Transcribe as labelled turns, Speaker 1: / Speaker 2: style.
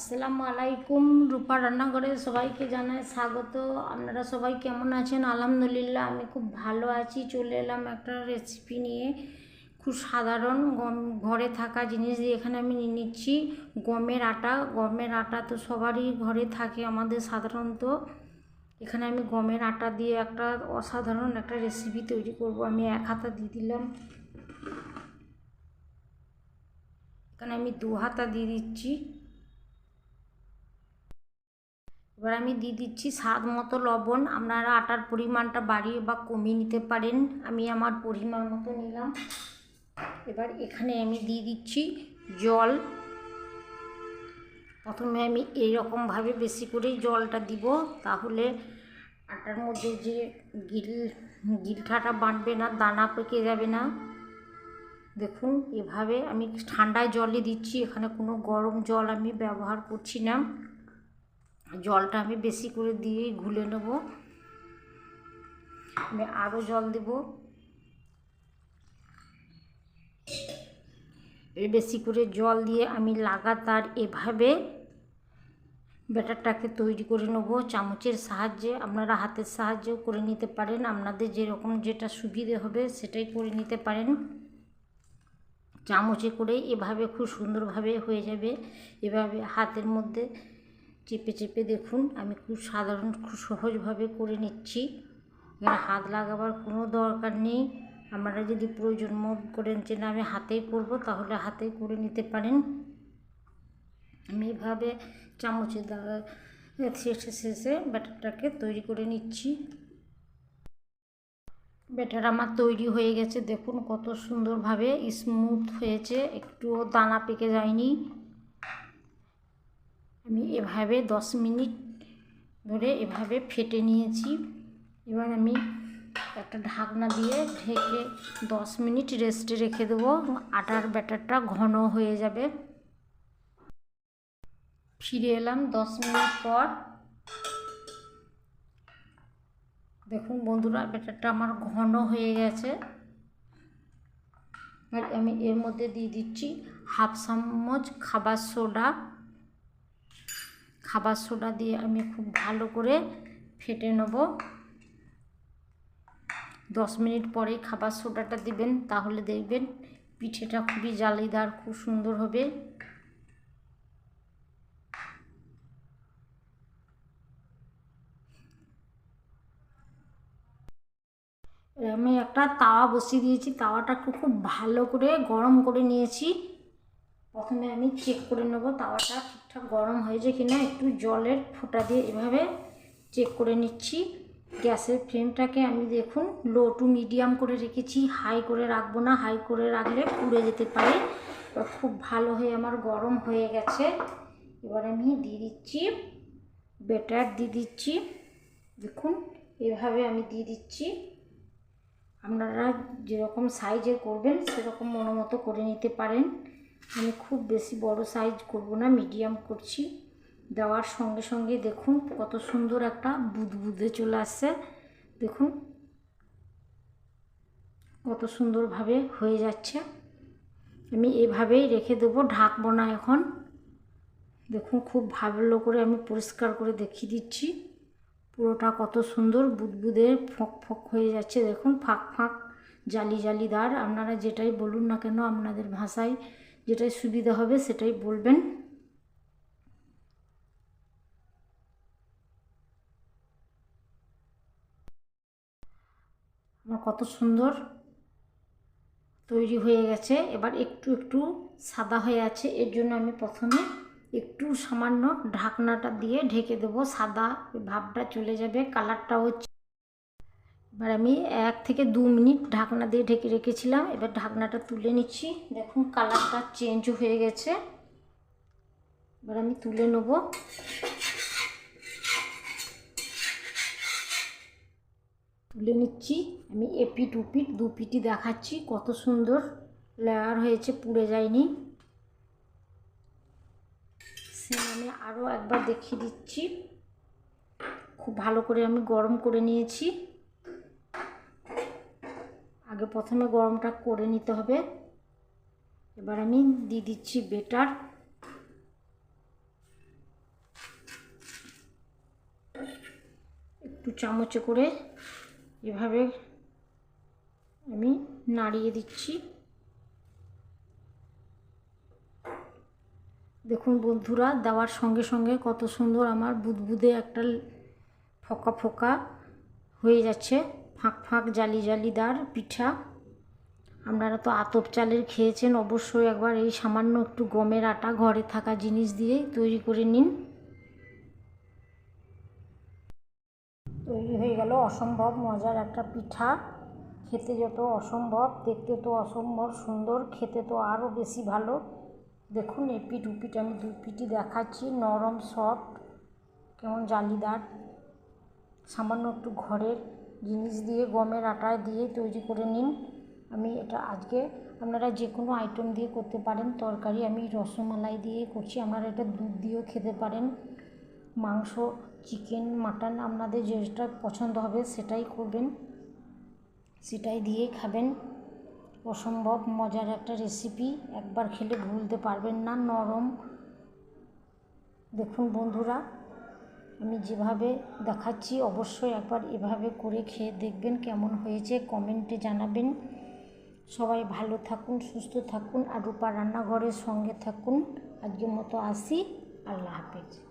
Speaker 1: আসসালামু আলাইকুম রূপা রান্নাঘরে সবাইকে জানাই স্বাগত। আপনারা সবাই কেমন আছেন? আলহামদুলিল্লাহ, আমি খুব ভালো আছি। চলে এলাম একটা রেসিপি নিয়ে। খুব সাধারণ গম, ঘরে থাকা জিনিস দিয়ে এখানে আমি নিয়ে নিচ্ছি গমের আটা। গমের আটা তো সবারই ঘরে থাকে আমাদের সাধারণত। এখানে আমি গমের আটা দিয়ে একটা অসাধারণ একটা রেসিপি তৈরি করব। আমি এক হাতা দিয়ে দিলাম। এখানে আমি দু হাতা দিয়ে দিচ্ছি। এবার আমি দিয়ে দিচ্ছি স্বাদ মতো লবণ। আপনারা আটার পরিমাণটা বাড়িয়ে বা কমিয়ে নিতে পারেন। আমি আমার পরিমাণ মতো নিলাম। এবার এখানে আমি দিয়ে দিচ্ছি জল। প্রথমে আমি এইরকমভাবে বেশি করেই জলটা দিব। তাহলে আটার মধ্যে যে গিল, গিলঠাটা বাঁধবে না, দানা পেকে যাবে না। দেখুন, এভাবে আমি ঠান্ডায় জলই দিচ্ছি। এখানে কোনো গরম জল আমি ব্যবহার করছি না। জলটা আমি বেশি করে দিয়েই ঘুলে নেব। আমি আরও জল দেব। বেশি করে জল দিয়ে আমি লাগাতার এভাবে ব্যাটারটাকে তৈরি করে নেব। চামচের সাহায্যে আপনারা হাতের সাহায্যেও করে নিতে পারেন। আপনাদের যেরকম যেটা সুবিধে হবে সেটাই করে নিতে পারেন। চামচে করে এভাবে খুব সুন্দরভাবে হয়ে যাবে। এভাবে হাতের মধ্যে চেপে চেপে দেখুন, আমি খুব সাধারণ, খুব সহজভাবে করে নিচ্ছি। এখানে হাত লাগাবার কোনো দরকার নেই। আপনারা যদি প্রয়োজন মত করেন যে না, আমি হাতেই করব, তাহলে হাতেই করে নিতে পারেন। আমি এভাবে চামচের দ্বারা শেষে শেষে ব্যাটারটাকে তৈরি করে নিচ্ছি। ব্যাটার আমার তৈরি হয়ে গেছে। দেখুন কত সুন্দরভাবে স্মুথ হয়েছে। একটুও দানা পেকে যায়নি। আমি এভাবে দশ মিনিট ধরে এভাবে ফেটে নিয়েছি। এবার আমি একটা ঢাকনা দিয়ে ঢেকে দশ মিনিট রেস্টে রেখে দেবো। আটার ব্যাটারটা ঘন হয়ে যাবে। ফিরে এলাম দশ মিনিট পর। দেখুন বন্ধুরা, ব্যাটারটা আমার ঘন হয়ে গেছে। আর আমি এর মধ্যে দিয়ে দিচ্ছি হাফ চামচ খাবার সোডা। খাবার সোডা দিয়ে আমি খুব ভালো করে ফেটে নেব। দশ মিনিট পরেই খাবার সোডাটা দিবেন, তাহলে দেখবেন পিঠেটা খুবই জালিদার, খুব সুন্দর হবে। আমি একটা তাওয়া বসিয়ে দিয়েছি তাওয়াটা খুব ভালো করে গরম করে নিয়েছি। প্রথমে আমি চেক করে নেব, তাওয়াটা ঠিকঠাক গরম হয়েছে কি না একটু জলের ফোঁটা দিয়ে এভাবে চেক করে নিচ্ছি। গ্যাসের ফ্লেমটাকে আমি দেখুন লো টু মিডিয়াম করে রেখেছি হাই করে রাখব না হাই করে রাখলে পুড়ে যেতে পারে। খুব ভালো হয়ে আমার গরম হয়ে গেছে। এবার আমি দিয়ে দিচ্ছি বেটার দিয়ে দিচ্ছি। দেখুন, এভাবে আমি দিয়ে দিচ্ছি। আপনারা যেরকম সাইজের করবেন, সেরকম মতো করে নিতে পারেন। আমি খুব বেশি বড় সাইজ করব না মিডিয়াম করছি। দেওয়ার সঙ্গে সঙ্গে দেখুন কত সুন্দর একটা বুদবুদে চলে আসছে। দেখুন কত সুন্দরভাবে হয়ে যাচ্ছে। আমি এভাবেই রেখে দেবো ঢাকবো না এখন। দেখুন খুব ভালো করে আমি পরিষ্কার করে দেখিয়ে দিচ্ছি। পুরোটা কত সুন্দর বুদবুদে ফক ফক হয়ে যাচ্ছে। দেখুন ফাঁক ফাঁক, জালি জালিদার আপনারা যেটাই বলুন না কেন, আপনাদের ভাষায় যেটাই সুবিধা হবে সেটাই বলবেন। আমার কত সুন্দর তৈরি হয়ে গেছে। এবার একটু একটু সাদা হয়ে আছে। এর জন্য আমি প্রথমে একটু সামান্য ঢাকনাটা দিয়ে ঢেকে দেবো। সাদা ভাবটা চলে যাবে। কালারটা হচ্ছে এবার আমি এক থেকে দু মিনিট ঢাকনা দিয়ে ঢেকে রেখেছিলাম। এবার ঢাকনাটা তুলে নিচ্ছি। দেখুন, কালারটা চেঞ্জ হয়ে গেছে। এবার আমি তুলে নেব। তুলে নিচ্ছি। আমি এপিট উপিট দু পিটি দেখাচ্ছি, কত সুন্দর লেয়ার হয়েছে, পুড়ে যায়নি। সে আমি আরও একবার দেখিয়ে দিচ্ছি। খুব ভালো করে আমি গরম করে নিয়েছি। আগে প্রথমে গরমটা করে নিতে হবে। এবার আমি দিয়ে দিচ্ছি বেটার। একটু চামচে করে এভাবে আমি নাড়িয়ে দিচ্ছি। দেখুন বন্ধুরা, দেওয়ার সঙ্গে সঙ্গে কত সুন্দর আমার বুদবুদে একটা ফোকা ফোকা হয়ে যাচ্ছে। ফাঁক ফাঁক জালি জালিদার পিঠা। আপনারা তো আতপ চালের খেয়েছেন, অবশ্যই একবার এই সামান্য একটু গমের আটা ঘরে থাকা জিনিস দিয়ে তৈরি করে নিন। তৈরি হয়ে গেল অসম্ভব মজার একটা পিঠা। খেতে যত অসম্ভব, দেখতে তো অসম্ভব সুন্দর, খেতে তো আরও বেশি ভালো। দেখুন এই পিঠ উপিট আমি দু পিঠই দেখাচ্ছি, নরম, সফট, কেমন জালিদার সামান্য একটু ঘরের জিনিস দিয়ে, গমের আটা দিয়ে তৈরি করে নিন। আমি এটা আজকে আপনারা যে কোনো আইটেম দিয়ে করতে পারেন। তরকারি আমি রসমালাই দিয়ে করছি। আপনারা এটা দুধ দিয়েও খেতে পারেন। মাংস চিকেন মাটন আপনাদের যেটা পছন্দ হবে সেটাই করবেন। সেটাই দিয়ে খাবেন। অসম্ভব মজার একটা রেসিপি একবার খেলে ভুলতে পারবেন না, নরম। দেখুন বন্ধুরা। আমি যেভাবে দেখাচ্ছি অবশ্যই একবার এভাবে করে খেয়ে দেখবেন কেমন হয়েছে। কমেন্টে জানাবেন। সবাই ভালো থাকুন, সুস্থ থাকুন আর রূপা রান্নাঘরের সঙ্গে থাকুন। আজকের মতো আসি। আল্লাহ হাফেজ।